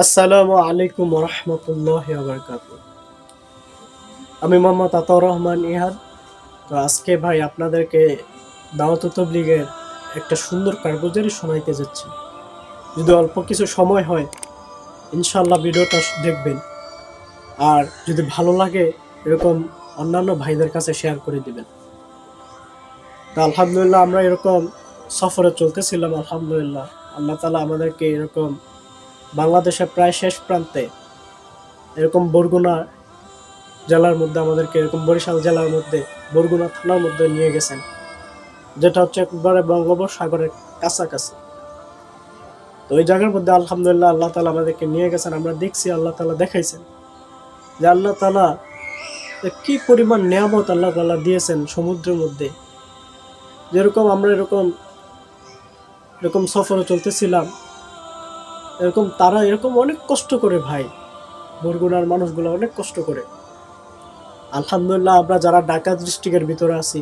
আসসালামু আলাইকুম রহমতুল্লাহ বারকাত আমি মোহাম্মদ আতাউর রহমান ইহাদ। তো আজকে ভাই আপনাদেরকে দাওয়াত তবলিগের একটা সুন্দর কারগুজারি শোনাইতে যাচ্ছি। যদি অল্প কিছু সময় হয় ইনশাল্লাহ ভিডিওটা দেখবেন। আর যদি ভালো লাগে, এরকম অন্যান্য ভাইদের কাছে শেয়ার করে দিবেন। তো আলহামদুলিল্লাহ আমরা এরকম সফরে চলতেছিলাম, আলহামদুলিল্লাহ। আল্লাহ তালা আমাদেরকে এরকম বাংলাদেশের প্রায় শেষ প্রান্তে এরকম বরগুনা জেলার মধ্যে আমাদেরকে, এরকম বরিশাল জেলার মধ্যে, বরগুনা থানার মধ্যে নিয়ে গেছেন, যেটা হচ্ছে একবারে বঙ্গোপসাগরের কাছাকাছি। তো ওই জায়গার মধ্যে আলহামদুলিল্লাহ আল্লাহ তালা আমাদেরকে নিয়ে গেছেন, আমরা দেখছি আল্লাহ তালা দেখাইছেন যে আল্লাহ তালা কি পরিমাণ নিয়ামত আল্লাহ তালা দিয়েছেন সমুদ্রের মধ্যে। যেরকম আমরা এরকম এরকম সফরে চলতেছিলাম এরকম তারা এরকম অনেক কষ্ট করে ভাই। বরগুনার মানুষগুলো অনেক কষ্ট করে। আলহামদুলিল্লাহ আমরা যারা ঢাকা ডিস্ট্রিক্টের ভিতরে আছি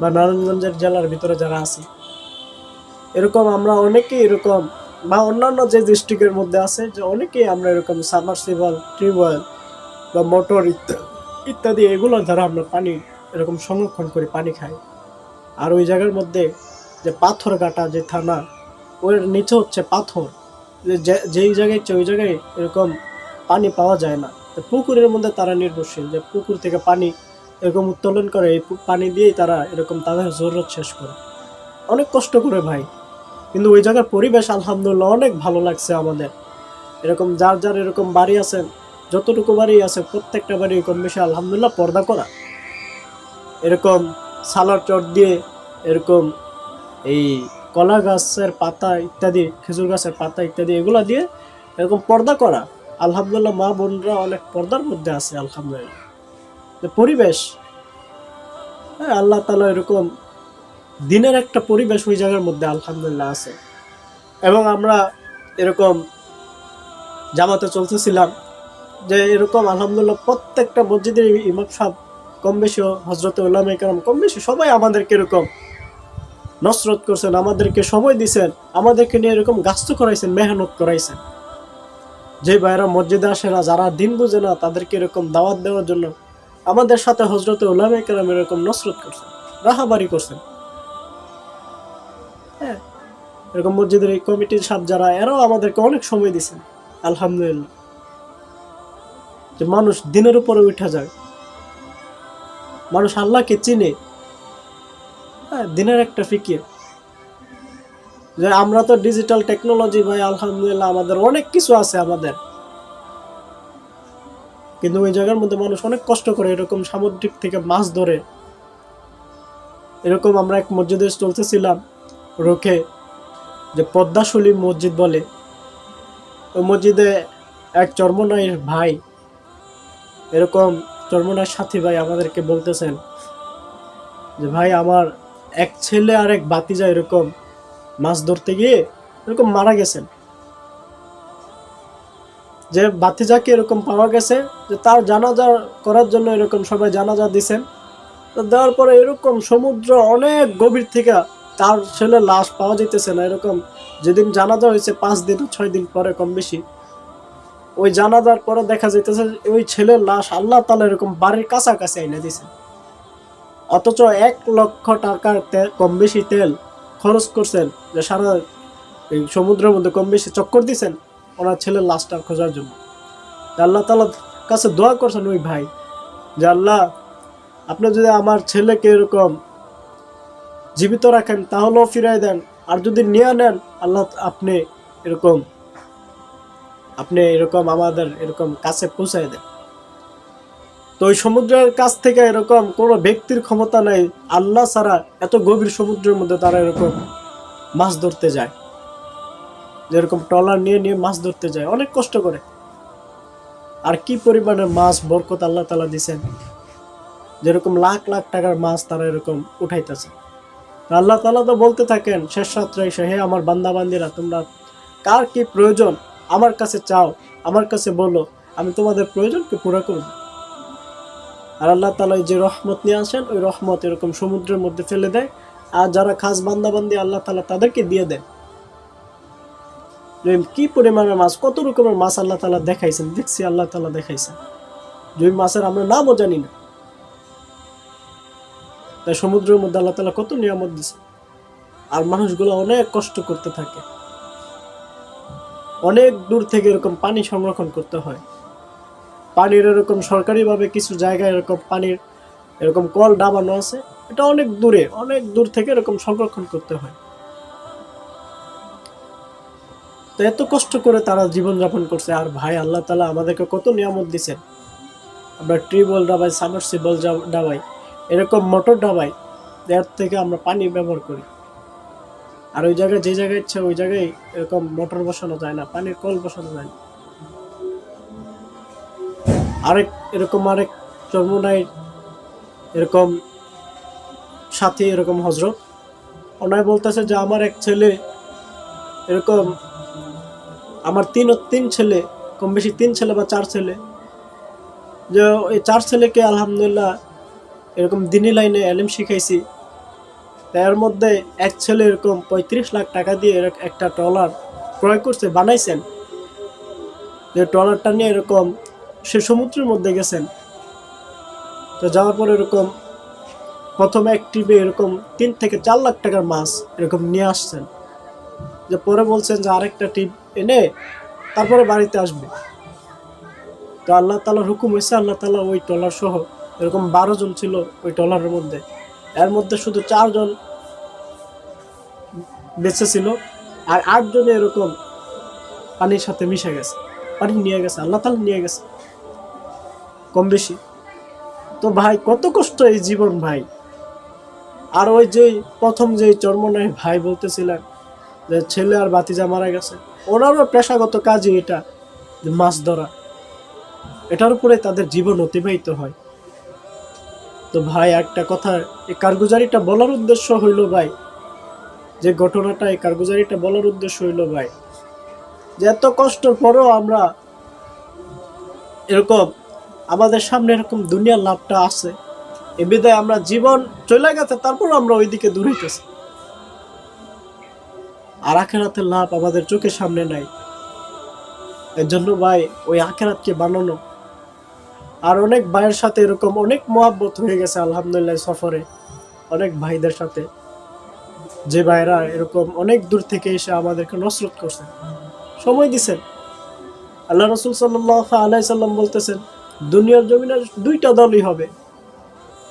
বা নারায়ণগঞ্জের জেলার ভিতরে যারা আছি, এরকম আমরা অনেকেই এরকম বা অন্যান্য যে ডিস্ট্রিক্টের মধ্যে আছে, যে অনেকেই আমরা এরকম সাবমার্সিবল, টিউবওয়েল বা মোটর ইত্যাদি ইত্যাদি এগুলো দ্বারা আমরা পানি এরকম সংরক্ষণ করে পানি খাই। আর ওই জায়গার মধ্যে যে পাথর কাটা যে থানা, ওর নিচে হচ্ছে পাথর। যেই জায়গায় ওই জায়গায় এরকম পানি পাওয়া যায় না। তো পুকুরের মধ্যে তারা নির্ভরশীল যে পুকুর থেকে পানি এরকম উত্তোলন করে, এই পানি দিয়েই তারা এরকম তাদের জরুরত শেষ করে। অনেক কষ্ট করে ভাই। কিন্তু ওই জায়গার পরিবেশ আলহামদুলিল্লাহ অনেক ভালো লাগছে আমাদের। এরকম যার যার এরকম বাড়ি আছে, যতটুকু বাড়ি আছে, প্রত্যেকটা বাড়ি কম বেশি আলহামদুলিল্লাহ পর্দা করা। এরকম সালার চট দিয়ে এরকম এই কলা গাছের পাতা ইত্যাদি, খেজুর গাছের পাতা ইত্যাদি, এগুলা দিয়ে এরকম পর্দা করা। আলহামদুলিল্লাহ মা বোনরা অনেক পর্দার মধ্যে আছে, আলহামদুলিল্লাহ। পরিবেশ হ্যাঁ আল্লাহ তালা এরকম দিনের একটা পরিবেশ ওই জায়গার মধ্যে আলহামদুলিল্লাহ আছে। এবং আমরা এরকম জামাতে চলতেছিলাম যে এরকম আলহামদুলিল্লাহ প্রত্যেকটা মসজিদের ইমাম সাহেব কম বেশি হজরত উল্লাম কম বেশি সবাই আমাদেরকে এরকম নসরত করছেন, আমাদেরকে সময় দিছেন, আমাদেরকে নিয়ে এরকম গাছ করাইছেন, মেহনত করাইছেন। যে ভাইরা মসজিদে আসে না, যারা দিন বুঝে না, তাদেরকে এরকম দাওয়াত দেওয়ার জন্য আমাদের সাথে হজরত উল্লাম একরাম এরকম নসরত করছেন রাহাবারি করছেন। হ্যাঁ এরকম মসজিদের এই কমিটির সাহেব যারা, এরাও আমাদেরকে অনেক সময় দিছেন, আলহামদুলিল্লাহ। যে মানুষ দিনের উপরে উঠা যায়। মানুষ আল্লাহকে চিনে দিনের একটা ফিকির। যে আমরা তো ডিজিটাল টেকনোলজি ভাই, আলহামদুলিল্লাহ আমাদের অনেক কিছু আছে আমাদের। কিন্তু ওই জায়গার মধ্যে মানুষ অনেক কষ্ট করে এরকম সামুদ্রিক থেকে মাছ ধরে। এরকম আমরা এক মসজিদে চলতেছিলাম, রোখে, যে পদ্মাশলী মসজিদ বলে। ওই মসজিদে এক চর্মনাইয়ের ভাই, এরকম চর্মনার সাথী ভাই আমাদেরকে বলতেছেন যে, ভাই, আমার এক ছেলে আর এক বাতিজা এরকম মাছ ধরতে গিয়ে এরকম মারা গেছেন। যে বাতিজাকে এরকম পাওয়া গেছে, যে তার জানাজা করার জন্য এরকম সবাই জানাজা দিছেন। তো দেওয়ার পরে এরকম সমুদ্র অনেক গভীর থেকে তার ছেলে লাশ পাওয়া যেতেছে না এরকম। যেদিন জানাজা হয়েছে, পাঁচ দিন ছয় দিন পরে কম বেশি। ওই জানাজার পরে দেখা যাইতেছে ওই ছেলের লাশ আল্লাহ তালা এরকম বাড়ির কাছাকাছি এনে দিছে অথচ এক লক্ষ টাকার কম বেশি তেল খরচ করছেন যে সারা এই সমুদ্রের মধ্যে কম বেশি চক্কর দিছেন ওনার ছেলের লাশটা খোঁজার জন্য। আল্লাহ তালার কাছে দোয়া করছেন ওই ভাই যে, আল্লাহ, আপনি যদি আমার ছেলেকে এরকম জীবিত রাখেন তাহলেও ফিরাই দেন। আর যদি নিয়ে নেন, আল্লাহ আপনি এরকম আপনি এরকম আমাদের এরকম কাছে পৌঁছায় দেন। তো ওই সমুদ্রের কাছ থেকে এরকম কোনো ব্যক্তির ক্ষমতা নাই। আল্লাহ ছাড়া এত গভীর সমুদ্রের মধ্যে তারা এরকম মাছ ধরতে যায়। যেরকম ট্রলার নিয়ে নিয়ে মাছ ধরতে যায়, অনেক কষ্ট করে। আর কি পরিমাণে মাছ বরকত আল্লাহ তালা দিছেন। যেরকম লাখ লাখ টাকার মাছ তারা এরকম উঠাইতেছে। আল্লাহ তালা তো বলতে থাকেন, শেষ রাত্রে এসে, হে আমার বান্দা বান্দিরা তোমরা কার কি প্রয়োজন? আমার কাছে চাও, আমার কাছে বলো, আমি তোমাদের প্রয়োজনকে পুরো করব। আর আল্লাহ তালা যে রহমত নিয়ে আসেন, ওই রহমত এরকম সমুদ্রের মধ্যে ফেলে দেয়। আর যারা খাস বান্দাবান্দি, আল্লাহ তালা তাদেরকে দিয়ে যে কি পরিমাণের মাছ, কত রকমের মাছ আল্লাহ তালা দেখাইছেন? দেখছি আল্লাহ তালা দেখাইছেন। যে মাছের আমরা নামও জানি না। তাই সমুদ্রের মধ্যে আল্লাহ তালা কত নিয়ামত দিছে আর মানুষগুলো অনেক কষ্ট করতে থাকে। অনেক দূর থেকে এরকম পানি সংরক্ষণ করতে হয়। পানির এরকম সরকারিভাবে কিছু জায়গায় এরকম পানির এরকম কল ডাবানো আছে, এটা অনেক দূরে, অনেক দূর থেকে এরকম সংরক্ষণ করতে হয়। তো এত কষ্ট করে তারা জীবনযাপন করছে, আর ভাই আল্লাহ তালা আমাদেরকে কত নিয়ামত দিছেন। আমরা টিউবওয়েল ডাবাই সাবমার্সিবল ডাবাই, এরকম মোটর ডাবাই, এর থেকে আমরা পানি ব্যবহার করি। আর ওই জায়গায় যে জায়গায় ইচ্ছে, ওই জায়গায় এরকম মোটর বসানো যায় না, পানির কল বসানো যায় না। আরেক, এরকম আরেক চর্মনাই এরকম সাথী, এরকম হজরত, ওনায় বলতেছে যে আমার এক ছেলে এরকম, আমার তিন তিন ছেলে, কম বেশি তিন ছেলে বা চার ছেলে, যে এই চার ছেলেকে আলহামদুলিল্লাহ এরকম দিনী লাইনে এলিম শিখাইছি, তার মধ্যে এক ছেলে এরকম পঁয়ত্রিশ লাখ টাকা দিয়ে একটা ট্রলার ক্রয় করছে, বানাইছেন। যে ট্রলারটা নিয়ে এরকম সে সমুদ্রের মধ্যে গেছেন। তো যাওয়ার পর এরকম প্রথমে এক এরকম তিন থেকে চার লাখ টাকার মাছ এরকম নিয়ে আসছেন। যে পরে বলছেন যে আরেকটা টিপ এনে তারপরে বাড়িতে আসবে। তো আল্লাহ তালার হুকুম হয়েছে আল্লাহ তালা ওই ট্রলার সহ এরকম বারো জন ছিল ওই ট্রলারের মধ্যে। এর মধ্যে শুধু চারজন বেঁচে ছিল আর আটজনে এরকম পানির সাথে মিশে গেছে, পানি নিয়ে গেছে, আল্লাহ তালা নিয়ে গেছে। কম বেশি তো ভাই, কত কষ্ট এই জীবন ভাই? আর ওই যে প্রথম যে চর্মনায় ভাই বলতেছিলেন যে ছেলে আর বাতিজা মারা গেছে, ওনারও পেশাগত কাজই এটা মাছ ধরা। এটার উপরে তাদের জীবন অতিবাহিত হয়। তো ভাই, একটা কথা, এই কারগুজারিটা বলার উদ্দেশ্য হইল ভাই, যে ঘটনাটা এই কারগুজারিটা বলার উদ্দেশ্য হইল ভাই, যে এত কষ্টের পরেও আমরা এরকম আমাদের সামনে এরকম দুনিয়ার লাভটা আছে। এ বিদায় আমরা জীবন চলে গেছে, তারপর আমরা ওইদিকে দূরাইতেছি আর আখেরাতের লাভ আমাদের চোখের সামনে নাই। এর জন্য ভাই, ওই আখেরাতকে বানানো। আর অনেক ভাইয়ের সাথে এরকম অনেক মহাব্বত হয়ে গেছে, আলহামদুলিল্লাহ, সফরে। অনেক ভাইদের সাথে। যে ভাইরা এরকম অনেক দূর থেকে এসে আমাদেরকে নসরত করছে। সময় দিছেন। আল্লাহ রসুল সাল্লাহ আলাই সাল্লাম বলতেছেন দুনিয়ার জমিনের দুইটা দলই হবে।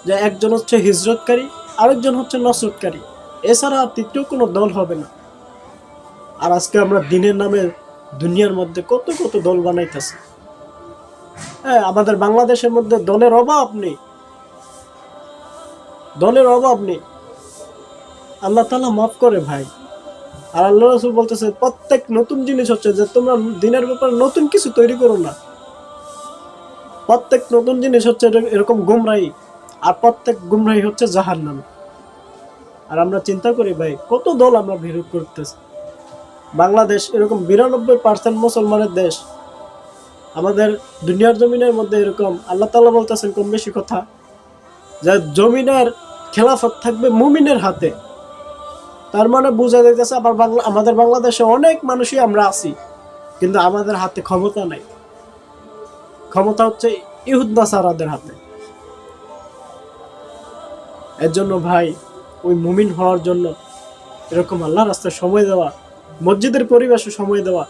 যে একজন হচ্ছে হিজরতকারী, আরেকজন হচ্ছে নসরতকারী। এছাড়া আর তৃতীয় কোনো দল হবে না। আর আজকে আমরা দিনের নামে দুনিয়ার মধ্যে কত কত দল বানাইতেছে। হ্যাঁ আমাদের বাংলাদেশের মধ্যে দলের অভাব নেই। দলের অভাব নেই। আল্লাহ তালা মাফ করে ভাই। আর আল্লাহ রসুল বলতেছে, প্রত্যেক নতুন জিনিস হচ্ছে যে তোমরা দিনের ব্যাপারে নতুন কিছু তৈরি করো না। প্রত্যেক নতুন জিনিস হচ্ছে এর- এরকম গুমরাই আর প্রত্যেক গুমরাহি হচ্ছে জাহার নামে আর আমরা চিন্তা করি, ভাই, কত দল আমরা বিরোধ করতেছি? বাংলাদেশ এরকম বিরানব্বই পার্সেন্ট মুসলমানের দেশ। আমাদের দুনিয়ার জমিনের মধ্যে এরকম আল্লাহ তালা বলতেছেন, কম বেশি কথা। যে জমিনের খেলাফত থাকবে মুমিনের হাতে। তার মানে বোঝা যাইতেছে আবার বাংলা আমাদের বাংলাদেশে অনেক মানুষই আমরা আছি, কিন্তু আমাদের হাতে ক্ষমতা নাই। ক্ষমতা হচ্ছে ইহুদ নাসারাদের হাতে। এর জন্য ভাই, ওই মুমিন হওয়ার জন্য এরকম আল্লাহ রাস্তায় সময় দেওয়া, মসজিদের পরিবেশে সময় দেওয়া,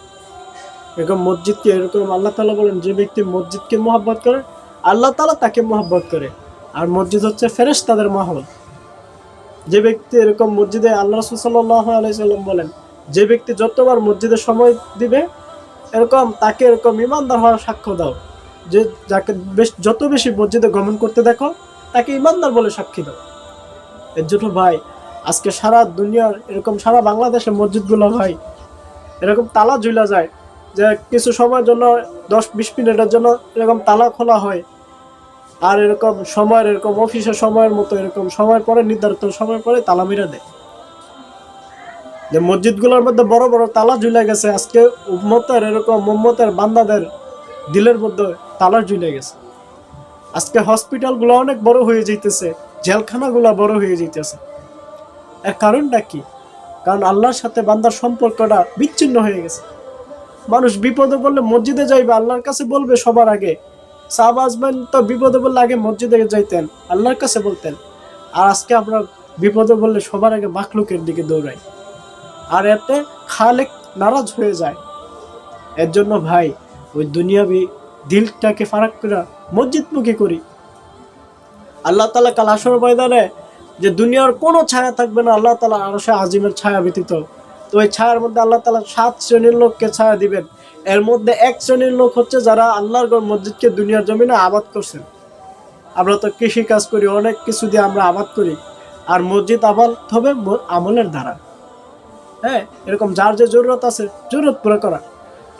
এরকম মসজিদকে এরকম আল্লাহ তালা বলেন যে ব্যক্তি মসজিদকে মহাব্বত করে, আল্লাহ তালা তাকে মহাব্বত করে। আর মসজিদ হচ্ছে ফেরেশ তাদের মহল। যে ব্যক্তি এরকম মসজিদে আল্লাহ রসুল সাল্লাহ আলাইসাল্লাম বলেন, যে ব্যক্তি যতবার মসজিদে সময় দিবে, এরকম তাকে এরকম ইমানদার হওয়ার সাক্ষ্য দাও। যে যাকে বেশ, যত বেশি মসজিদে গমন করতে দেখো, তাকে ইমানদার বলে সাক্ষী দাও এর জন্য ভাই, আজকে সারা দুনিয়ার এরকম সারা বাংলাদেশের মসজিদগুলো ভাই এরকম তালা ঝুলা যায়, যে কিছু সময়ের জন্য, দশ বিশ মিনিটের জন্য এরকম তালা খোলা হয়। আর এরকম সময়ের, এরকম অফিসের সময়ের মতো এরকম সময়ের পরে, নির্ধারিত সময়ের পরে তালা মেরে দেয়। যে মসজিদগুলোর মধ্যে বড় বড় তালা ঝুলে গেছে, আজকে উম্মতের, এরকম মোহাম্মতের বান্দাদের দিলের মধ্যে তালা ঝুলে গেছে। আজকে হসপিটালগুলো অনেক বড় হয়ে যাইতেছে, জেলখানাগুলো বড় হয়ে যাইতেছে। এর কারণটা কি? কারণ আল্লাহর সাথে বান্দার সম্পর্কটা বিচ্ছিন্ন হয়ে গেছে। মানুষ বিপদে পড়লে মসজিদে যাইবে, আল্লাহর কাছে বলবে সবার আগে। সাহবাজবেন তো বিপদে পড়লে আগে মসজিদে যাইতেন, আল্লাহর কাছে বলতেন। আর আজকে আমরা বিপদে পড়লে সবার আগে মাখলুকের দিকে দৌড়াই। আর এতে খালেক নারাজ হয়ে যায়। এর জন্য ভাই, ওই দুনিয়াবি দিলটাকে ফারাক করে মসজিদমুখী করি। আল্লাহ তালা কাল আসর ময়দানে যে দুনিয়ার কোনো ছায়া থাকবে না, আল্লাহ তালা আরও সে আজিমের ছায়া ব্যতীত। তো ওই ছায়ার মধ্যে আল্লাহ তালা সাত শ্রেণির লোককে ছায়া দিবেন। এর মধ্যে এক শ্রেণির লোক হচ্ছে যারা আল্লাহর ঘর মসজিদকে দুনিয়ার জমিনে আবাদ করছেন। আমরা তো কৃষি কাজ করি, অনেক কিছু দিয়ে আমরা আবাদ করি। আর মসজিদ আবাদ হবে আমলের দ্বারা। হ্যাঁ এরকম যার যে জরুরত আছে, জরুরত পুরো করা।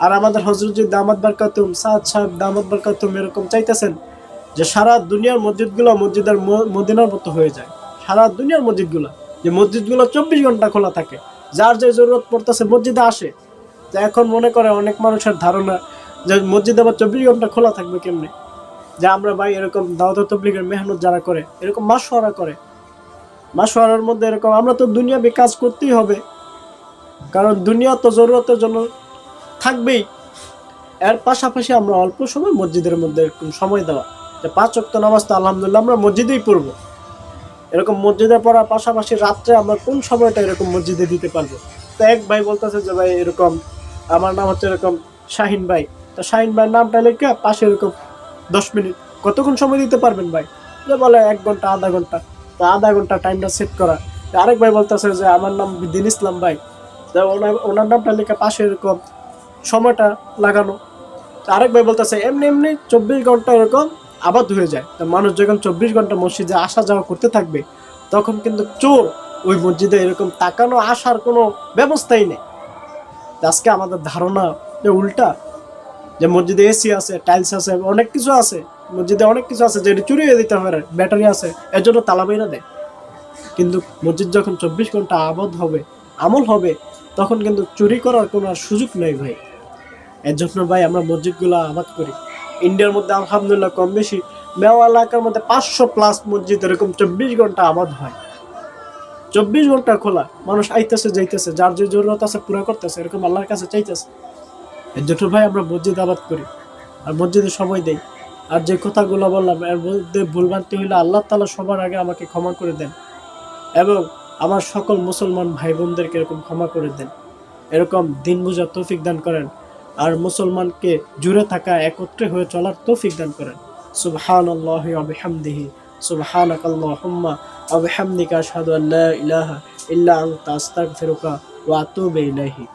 আর আমাদের হজরতজি দামাত বারকাতুম, সাদ সাহেব দামাত বারকাতুম এরকম চাইতেছেন যে সারা দুনিয়ার মসজিদগুলো মসজিদের মদিনার মতো হয়ে যায়। সারা দুনিয়ার মসজিদগুলো, যে মসজিদগুলো চব্বিশ ঘণ্টা খোলা থাকে। যার যে জরুরত পড়তেছে মসজিদে আসে। তো এখন মনে করে অনেক মানুষের ধারণা যে মসজিদ আবার চব্বিশ ঘণ্টা খোলা থাকবে কেমনে? যে আমরা ভাই এরকম দাওয়াত তবলিগের মেহনত যারা করে, এরকম মাসোয়ারা করে। মাসোয়ারার মধ্যে এরকম আমরা তো দুনিয়াবি কাজ করতেই হবে। কারণ দুনিয়া তো জরুরতের জন্য থাকবেই। এর পাশাপাশি আমরা অল্প সময় মসজিদের মধ্যে এরকম সময় দেওয়া। যে পাঁচ অক্ত নামাজ তো আলহামদুলিল্লাহ আমরা মসজিদেই পড়ব। এরকম মসজিদে পড়ার পাশাপাশি রাত্রে আমরা কোন সময়টা এরকম মসজিদে দিতে পারব? তো এক ভাই বলতেছে যে, ভাই, এরকম আমার নাম হচ্ছে এরকম শাহিন ভাই। তো শাহিন ভাইয়ের নামটা লিখে পাশে এরকম দশ মিনিট। কতক্ষণ সময় দিতে পারবেন ভাই? যে বলে এক ঘণ্টা, আধা ঘণ্টা। তো আধা ঘণ্টা টাইমটা সেট করা। আরেক ভাই বলতেছে যে, আমার নাম দিন ইসলাম ভাই। ওনার ওনার নামটা লিখে পাশে এরকম সময়টা লাগানো। আরেক ভাই বলতেছে, এমনি এমনি চব্বিশ ঘণ্টা এরকম আবাদ হয়ে যায়। তো মানুষ যখন চব্বিশ ঘণ্টা মসজিদে আসা যাওয়া করতে থাকবে, তখন কিন্তু চোর ওই মসজিদে এরকম তাকানো আসার কোনো ব্যবস্থাই নেই। আজকে আমাদের ধারণা যে উল্টা, যে মসজিদে এসি আছে, টাইলস আছে, অনেক কিছু আছে, মসজিদে অনেক কিছু আছে যেটা চুরি হয়ে দিতে পারে, ব্যাটারি আছে, এর জন্য তালা বাইরা দেয়। কিন্তু মসজিদ যখন চব্বিশ ঘণ্টা আবদ্ধ হবে, আমল হবে, তখন কিন্তু চুরি করার কোনো সুযোগ নেই ভাই। এর জন্য ভাই আমরা মসজিদগুলো আবাদ করি। ইন্ডিয়ার মধ্যে আলহামদুলিল্লাহ কম বেশি, মেওয়া এলাকার মধ্যে পাঁচশো প্লাস মসজিদ এরকম চব্বিশ ঘণ্টা আবাদ হয়। চব্বিশ ঘণ্টা খোলা, মানুষ আইতেছে, যাইতেছে, যার যে জরুরত আছে পুরো করতেছে, এরকম আল্লাহর কাছে চাইতেছে। এর জন্য ভাই আমরা মসজিদ আবাদ করি, আর মসজিদে সময় দেই। আর যে কথাগুলো বললাম, এর মধ্যে ভুলভ্রান্তি হইলে আল্লাহ তালা সবার আগে আমাকে ক্ষমা করে দেন। এবং আমার সকল মুসলমান ভাই বোনদেরকে এরকম ক্ষমা করে দেন। এরকম দিন বুঝার তৌফিক দান করেন। আর মুসলমানকে জুড়ে থাকা একত্রে হয়ে চলার তৌফিক দান করেন। সুবহান আল্লাহ আবহামদিহি সুবহানাক আল্লাহুম্মা আবহামদিকা আশহাদু আল্লা ইলাহা ইল্লা আনতা। আস্তাগফিরুকা ওয়া আতুবু ইলাইহি।